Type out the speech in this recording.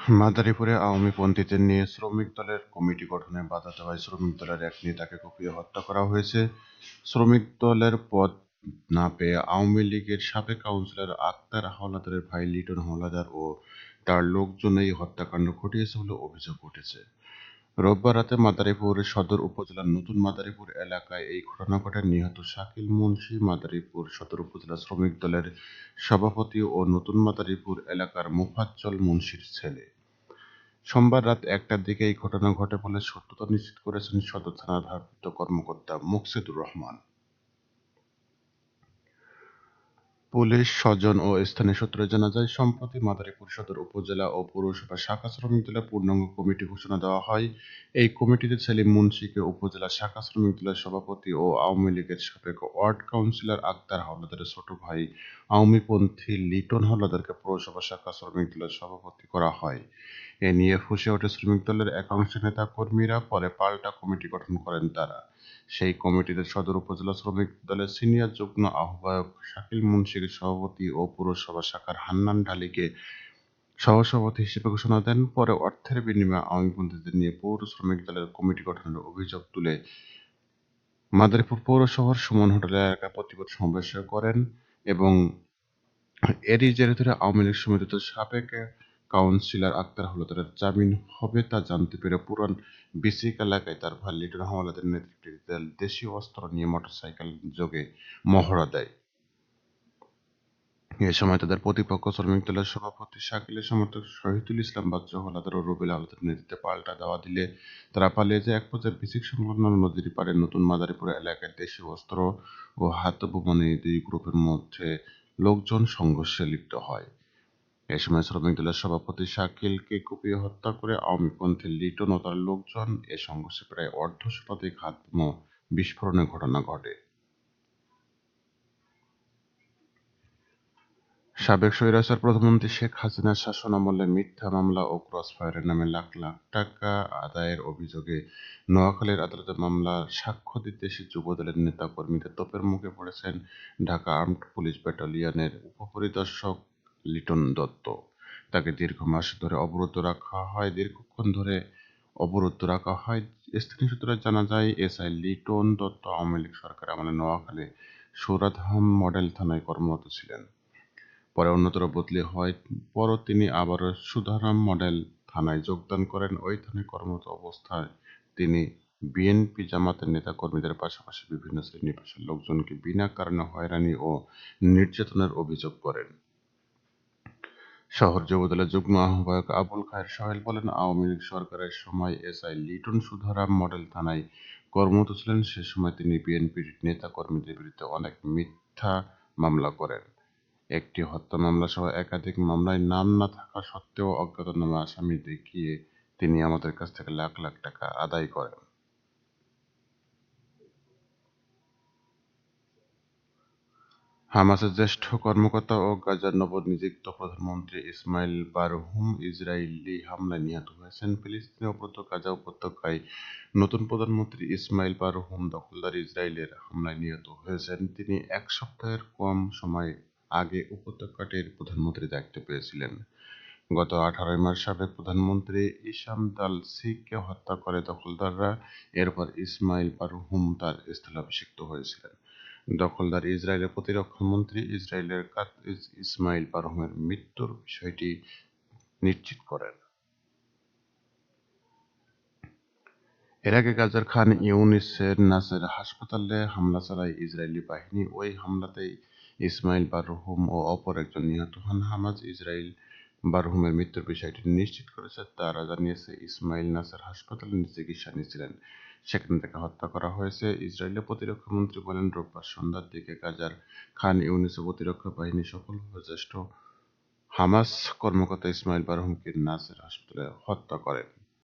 মাদারীপুরে আওয়ামীপন্থীদের নিয়ে শ্রমিক দলের কমিটি গঠনে বাধা দেওয়ায় শ্রমিক দলের এক নেতাকে কুপিয়ে হত্যা করা হয়েছে। শ্রমিক দলের পদ না পেয়ে আওয়ামী লীগের সাবেক কাউন্সিলর আক্তার হাওলাদারের ভাই লিটন হাওলাদার ও তার লোকজন এই হত্যাকাণ্ড ঘটিয়েছে বলে অভিযোগ উঠেছে। রোববার রাতে মাদারীপুরের সদর উপজেলার নতুন মাদারীপুর এলাকায় এই ঘটনা ঘটে। নিহত শাকিল মুন্সি মাদারীপুর সদর উপজেলা শ্রমিক দলের সভাপতি ও নতুন মাদারীপুর এলাকার মুফাজ্জল মুন্সির ছেলে। সোমবার রাত একটার দিকে এই ঘটনা ঘটে বলে সত্যতা নিশ্চিত করেছেন সদর থানার ভারপ্রাপ্ত কর্মকর্তা মুকসিদুর রহমান। পুলিশ, স্বজন ও স্থানীয় সূত্রে জানা যায়, সম্প্রতি মাদারীপুর সদর উপজেলা ও পৌরসভা শাখা শ্রমিক দলের পূর্ণাঙ্গ কমিটি ঘোষণা দেওয়া হয়। এই কমিটিতে সেলিম মুন্সিকে উপজেলা শাখা শ্রমিক দলের সভাপতি ও আওয়ামী লীগের সাবেক ওয়ার্ড কাউন্সিলর আক্তার হাওলাদারের ছোট ভাই আওয়ামীপন্থী লিটন হাওলাদারকে পৌরসভা শাখা শ্রমিক দলের সভাপতি করা হয়। এ নিয়ে ফুসে ওঠে শ্রমিক দলের একাংশ নেতা কর্মীরা পরে পাল্টা কমিটি গঠন করেন তারা। সেই কমিটিতে সদর উপজেলা শ্রমিক দলের সিনিয়র যুগ্ম আহ্বায়ক শাকিল মুন্সির সভাপতি ও পুরসভা শাখার হান্নান ঢালিকে সহসভাপতি হিসেবে ঘোষণা দেন। পরে অর্থের বিনিময়ে আওয়ামী আওয়ামীপন্থীদের নিয়ে পৌর শ্রমিক দলের কমিটি গঠনের অভিযোগ তুলে মাদারীপুর পৌরসভার সুমন হোটেল এলাকায় প্রতিবাদ সমাবেশ করেন এবং এরই জেরে ধরে আওয়ামী লীগ সমিতিতে সাবেক কাউন্সিলর আক্তার হাওলাদারের জামিন হবে তা জানতে পেরে পুরান বিসিক এলাকায় তার ভাই লিটন হাওলাদারের নেতৃত্বে দেশীয় অস্ত্র নিয়ে মোটরসাইকেল যোগে মহড়া দেয়। এ সময় তাদের প্রতিপক্ষ শ্রমিক দলের সভাপতি শাকিলের সমর্থক শহীদুল ইসলাম বাচ্চু, হাওলাদার ও রবিল হাওলাদারের নেতৃত্বে পাল্টা দেওয়া দিলে তারা পালিয়ে যায়। এক পর্যায়ে বিসিক সংলগ্ন নদীর পাড়ে নতুন মাদারীপুর এলাকায় দেশীয় অস্ত্র ও হাত বোমানে দুই গ্রুপের মধ্যে লোকজন সংঘর্ষে লিপ্ত হয়। এ সময় শ্রমিক দলের সভাপতি শাকিলকে কুপিয়ে হত্যা করে আওয়ামীপন্থী লিটন ও তার লোকজন এ সংঘর্ষে প্রায় অর্ধ শতাধিক হাতবোমা বিস্ফোরণের ঘটনা ঘটে। সাবেক স্বৈরাচার প্রধানমন্ত্রী শেখ হাসিনার শাসনামলে মিথ্যা মামলা ও ক্রসফায়ারের নামে লাখ লাখ টাকা আদায়ের অভিযোগে নোয়াখালীর আদালতে মামলা সাক্ষ্য দিতে এসে যুবদলের নেতা কর্মীদের তোপের মুখে পড়েছেন ঢাকা আর্মড পুলিশ ব্যাটালিয়নের উপপরিদর্শক লিটন দত্ত। তাকে দীর্ঘ মাস ধরে অবরুদ্ধ রাখা হয়। দীর্ঘক্ষণ ধরে অবরুদ্ধ রাখা হয়। স্থানীয় সূত্রে জানা যায় এসআই লিটন দত্ত আওয়ামী লীগ সরকার আমলে নোয়াখালী সুরাধাম মডেল থানায় কর্মরত ছিলেন। পরে অন্যতর বদলি হয়। পরও তিনি আবারও সুধারাম মডেল থানায় যোগদান করেন। ওই থানায় কর্মরত অবস্থায় তিনি বিএনপি জামাতের নেতা কর্মীদের পাশাপাশি বিভিন্ন শ্রেণি পেশার লোকজনকে বিনা কারণে হয়রানি ও নির্যাতনের অভিযোগ করেন। শহর যুবদলের যুগ্ম আহ্বায়ক আবুল খায়ের সোহেল বলেন, আওয়ামী লীগ সরকারের সময় এসআই লিটন সুধারাম মডেল থানায় কর্মরত ছিলেন। সে সময় তিনি বিএনপির নেতা কর্মীদের বিরুদ্ধে অনেক মিথ্যা মামলা করেন। একটি হত্যা মামলা সহ একাধিক মামলায় নাম না থাকা সত্ত্বেও অজ্ঞাতনামা আসামি দেখিয়ে তিনি আমাদের কাছ থেকে লাখ লাখ টাকা আদায় করেন। হামাসের জ্যেষ্ঠ কর্মকর্তা ও গাজার নবনিযুক্ত প্রধানমন্ত্রী ইসমাইল বারহুম ইসরায়েলি হামলায় নিহত হয়েছেন ফিলিস্তিনি অবরুদ্ধ গাজা উপত্যকায়। নতুন প্রধানমন্ত্রী ইসমাইল বারহুম দখলদার ইসরায়েলের হামলায় নিহত হয়েছেন। তিনি এক সপ্তাহের কম সময় আগে উপত্যকাটির প্রধানমন্ত্রী দায়িত্ব পেয়েছিলেন। গত আঠারোই মার্চ সাবেক প্রধানমন্ত্রী ইসাম দাল সিককে হত্যা করে দখলদাররা। এরপর ইসমাইল বারহুম তার স্থলাভিষিক্ত হয়েছিলেন। দখলদার ইসরায়েলের প্রতিরক্ষা মন্ত্রী ইসরায়েলের কাতিজ ইসমাইল বারহুমের মৃত্যুর বিষয়টি নিশ্চিত করেন। এর আগে গাজার খান ইউনিসের নাসের হাসপাতালে হামলা চালায় ইসরায়েলি বাহিনী। ওই হামলাতেই ইসমাইল বারহুম ও অপর একজন নিহত হন। হামাজ ইসরায়েল বারহুমের মৃত্যুর বিষয়টি নিশ্চিত করেছে। তারা জানিয়েছে, ইসমাইল নাসের হাসপাতালে চিকিৎসা নিয়েছিলেন। সেখানে তাকে হত্যা করা হয়েছে। ইসরায়েলের প্রতিরক্ষা মন্ত্রী বলেন, রোববার সন্ধ্যার দিকে গাজার খান ইউনিসের প্রতিরক্ষা বাহিনী সফলভাবে জ্যেষ্ঠ হামাস কর্মকর্তা ইসমাইল বারহুমকে নাসের হাসপাতালে হত্যা করেন।